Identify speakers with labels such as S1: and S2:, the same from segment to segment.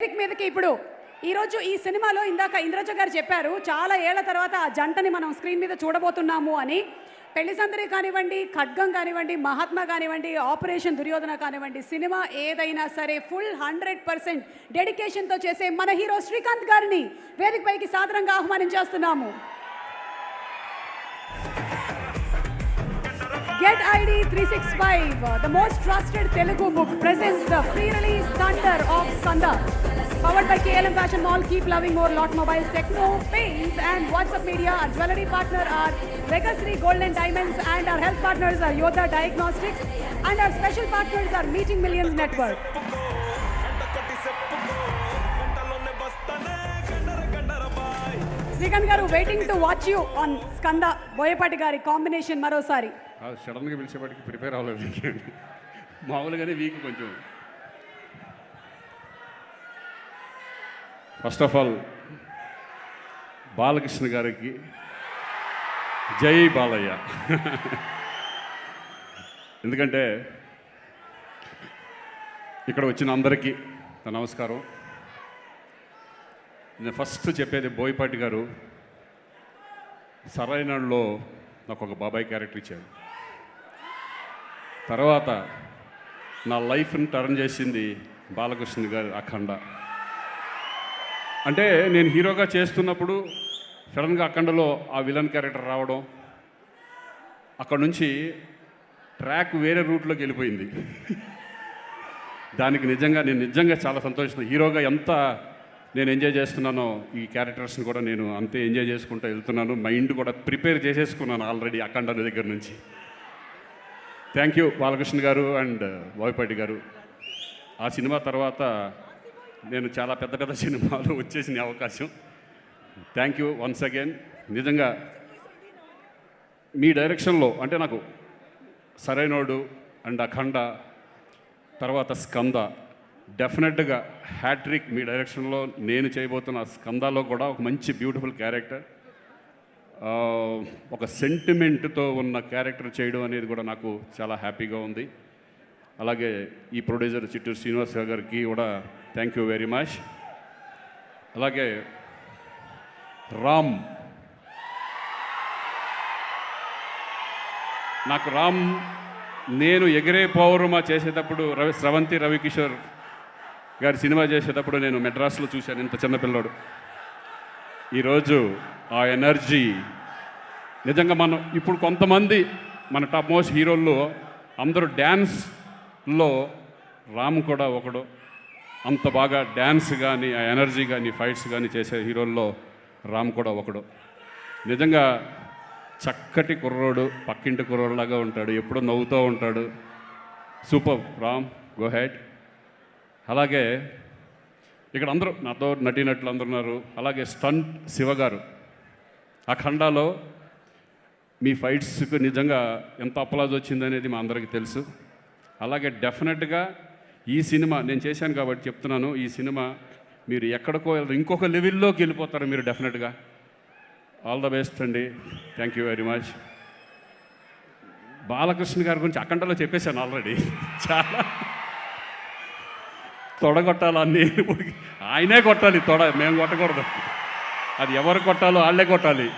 S1: వేదిక మీదకి ఇప్పుడు. ఈరోజు ఈ సినిమాలో ఇందాక ఇంద్రజ గారు చెప్పారు చాలా ఏళ్ళ తర్వాత ఆ జంటని మనం స్క్రీన్ మీద చూడబోతున్నాము అని. పెళ్ళి సందరి కానివ్వండి ఖడ్గం కానివ్వండి మహాత్మా కానివ్వండి ఆపరేషన్ దుర్యోధన కానివ్వండి సినిమా ఏదైనా సరే ఫుల్ హండ్రెడ్ పర్సెంట్ డెడికేషన్తో చేసే మన హీరో శ్రీకాంత్ గారిని వేదిక పైకి సాదరంగా ఆహ్వానించేస్తున్నాము. Get ID 365, the most trusted Telugu book, presents the free release Thunder of Skanda. Powered by KLM Fashion Mall, Keep Loving More, Lot Mobiles, Techno, Paints and WhatsApp Media. Our jewelry partner are Legacy Gold and Diamonds and our health partners are Yoda Diagnostics and our special partners are Meeting Millions Network. Srikanth garu waiting to watch you on Skanda Boyapati గారి combination మరోసారి
S2: సడన్గా పిలిచేపాటికి prepare అవ్వలేదు మామూలుగానే week కొంచెం first of all Balakrishna గారికి జై బాలయ్య. ఎందుకంటే ఇక్కడ వచ్చిన అందరికీ నమస్కారం. నేను ఫస్ట్ చెప్పేది బోయపాటి గారు సరైనలో నాకు ఒక బాబాయ్ క్యారెక్టర్ ఇచ్చాడు తర్వాత నా లైఫ్ని టర్న్ చేసింది బాలకృష్ణ గారు అఖండ. అంటే నేను హీరోగా చేస్తున్నప్పుడు సడన్గా అఖండలో ఆ విలన్ క్యారెక్టర్ రావడం అక్కడ నుంచి ట్రాక్ వేరే రూట్లోకి వెళ్ళిపోయింది. దానికి నిజంగా నేను నిజంగా చాలా సంతోషిస్తున్నాను హీరోగా ఎంత నేను ఎంజాయ్ చేస్తున్నానో ఈ క్యారెక్టర్స్ని కూడా నేను అంతే ఎంజాయ్ చేసుకుంటూ వెళ్తున్నాను. మైండ్ కూడా ప్రిపేర్ చేసేసుకున్నాను ఆల్రెడీ అఖండ దగ్గర నుంచి. థ్యాంక్ యూ బాలకృష్ణ గారు అండ్ వాయుపాటి గారు. ఆ సినిమా తర్వాత నేను చాలా పెద్ద పెద్ద సినిమాలు వచ్చేసిన అవకాశం. థ్యాంక్ యూ వన్స్ అగైన్ నిజంగా మీ డైరెక్షన్లో అంటే నాకు సరైనోడు అండ్ అఖండ తర్వాత స్కంద డెఫినెట్గా హ్యాట్రిక్ మీ డైరెక్షన్లో నేను చేయబోతున్న స్కందాలో కూడా ఒక మంచి బ్యూటిఫుల్ క్యారెక్టర్ ఒక సెంటిమెంట్తో ఉన్న క్యారెక్టర్ చేయడం అనేది కూడా నాకు చాలా హ్యాపీగా ఉంది. అలాగే ఈ ప్రొడ్యూసర్ చిట్టూరు శ్రీనివాస్ గారికి కూడా థ్యాంక్ యూ వెరీ మచ్ అలాగే రామ్. నాకు రామ్ నేను ఎగిరే పౌర్ణమ చేసేటప్పుడు రవి స్రవంతి రవికిషోర్ గారి సినిమా చేసేటప్పుడు నేను మెడ్రాస్లో చూశాను ఇంత చిన్నపిల్లడు ఈరోజు ఆ ఎనర్జీ నిజంగా మనం ఇప్పుడు కొంతమంది మన టాప్ మోస్ట్ హీరోల్లో అందరూ డ్యాన్స్లో రామ్ కూడా ఒకడు. అంత బాగా డ్యాన్స్ కానీ ఆ ఎనర్జీ కానీ ఫైట్స్ కానీ చేసే హీరోల్లో రామ్ కూడా ఒకడు. నిజంగా చక్కటి కుర్రోడు పక్కింటి కుర్రోడులాగా ఉంటాడు ఎప్పుడూ నవ్వుతూ ఉంటాడు. సూపర్. Ram go head. అలాగే ఇక్కడ అందరూ నాతో నటీనటులు అందరు ఉన్నారు అలాగే స్టంట్ శివ గారు. ఆ ఖండాలో మీ ఫైట్స్కి నిజంగా ఎంత అప్లాజ్ వచ్చిందనేది మా అందరికీ తెలుసు. అలాగే డెఫినెట్గా ఈ సినిమా నేను చేశాను కాబట్టి చెప్తున్నాను ఈ సినిమా మీరు ఎక్కడికో ఇంకొక లెవెల్లోకి వెళ్ళిపోతారు మీరు డెఫినెట్గా. ఆల్ ద బెస్ట్ అండి. Thank you very much Balakrishna గారి గురించి అఖండలో చెప్పేశాను ఆల్రెడీ చాలా. తొడగొట్టాలి అన్ని ఆయనే కొట్టాలి తొడ మేము కొట్టకూడదు. అది ఎవరు కొట్టాలో వాళ్ళే కొట్టాలి.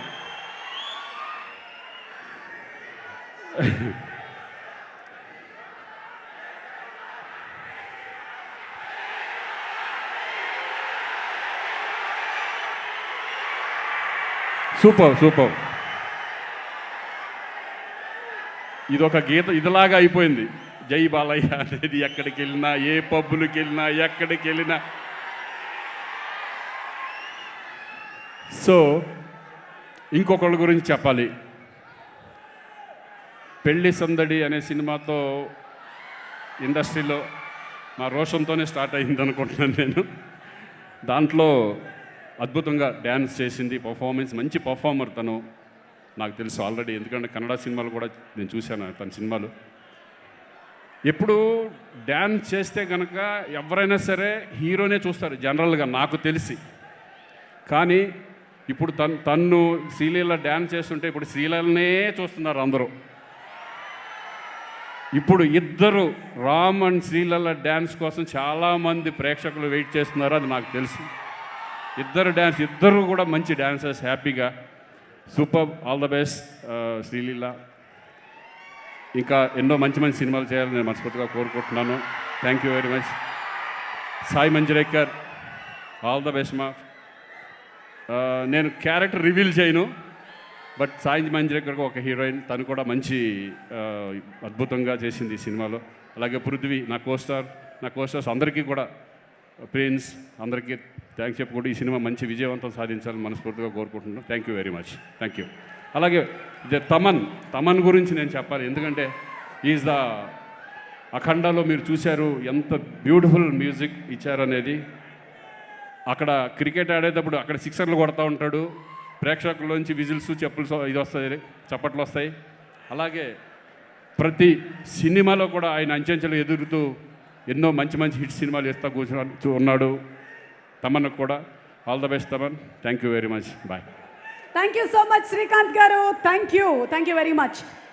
S2: సూపర్ సూపర్ ఇది ఒక గీత ఇదిలాగా అయిపోయింది. జై బాలయ్య అనేది ఎక్కడికి వెళ్ళినా ఏ పబ్బులకి వెళ్ళినా ఎక్కడికి వెళ్ళినా సో ఇంకొకళ్ళ గురించి చెప్పాలి. పెళ్ళి సందడి అనే సినిమాతో ఇండస్ట్రీలో మా రోషంతోనే స్టార్ట్ అయింది అనుకుంటున్నాను నేను. దాంట్లో అద్భుతంగా డ్యాన్స్ చేసింది పర్ఫార్మెన్స్ మంచి పర్ఫార్మర్ తను. నాకు తెలుసు ఆల్రెడీ ఎందుకంటే కన్నడ సినిమాలు కూడా నేను చూశాను తన సినిమాలు. ఎప్పుడు డ్యాన్స్ చేస్తే కనుక ఎవరైనా సరే హీరోనే చూస్తారు జనరల్గా నాకు తెలిసి. కానీ ఇప్పుడు తను తన్ను శ్రీలీల డ్యాన్స్ చేస్తుంటే ఇప్పుడు శ్రీలీలనే చూస్తున్నారు అందరూ. ఇప్పుడు ఇద్దరు రామ్ అండ్ శ్రీలల డ్యాన్స్ కోసం చాలామంది ప్రేక్షకులు వెయిట్ చేస్తున్నారు అది నాకు తెలుసు. ఇద్దరు డ్యాన్స్ ఇద్దరు కూడా మంచి డ్యాన్సర్స్ హ్యాపీగా. Super all the best Sreeleela. ఇంకా ఎన్నో మంచి మంచి సినిమాలు చేయాలని నేను మనస్ఫూర్తిగా కోరుకుంటున్నాను. Thank you very much Sai Manjrekar all the best మా. నేను క్యారెక్టర్ రివీల్ చేయను బట్ సాయి మంజరేకర్కి ఒక హీరోయిన్ తను కూడా మంచి అద్భుతంగా చేసింది ఈ సినిమాలో. అలాగే పృథ్వీ నా కోస్టార్ నా కోస్టార్స్ అందరికీ కూడా ప్రిన్స్ అందరికీ థ్యాంక్స్ చెప్పుకుంటూ ఈ సినిమా మంచి విజయవంతం సాధించాలని మనస్ఫూర్తిగా కోరుకుంటున్నాను. Thank you very much thank you అలాగే ద తమన్ తమన్ గురించి నేను చెప్పాలి. ఎందుకంటే ఈజ్ ద అఖండలో మీరు చూశారు ఎంత బ్యూటిఫుల్ మ్యూజిక్ ఇచ్చారనేది. అక్కడ క్రికెట్ ఆడేటప్పుడు అక్కడ సిక్సర్లు కొడతా ఉంటాడు. ప్రేక్షకుల్లోంచి విజిల్స్ చెప్పులు ఇది వస్తాయి చప్పట్లు వస్తాయి. అలాగే ప్రతి సినిమాలో కూడా ఆయన అంచెంచెలు ఎదురుతూ ఎన్నో మంచి మంచి హిట్ సినిమాలు ఇస్తా కూర్చుని ఉన్నాడు తమన్కు కూడా. All the best Thaman. Thank you very much bye
S1: thank you so much Srikanth garu. Thank you thank you very much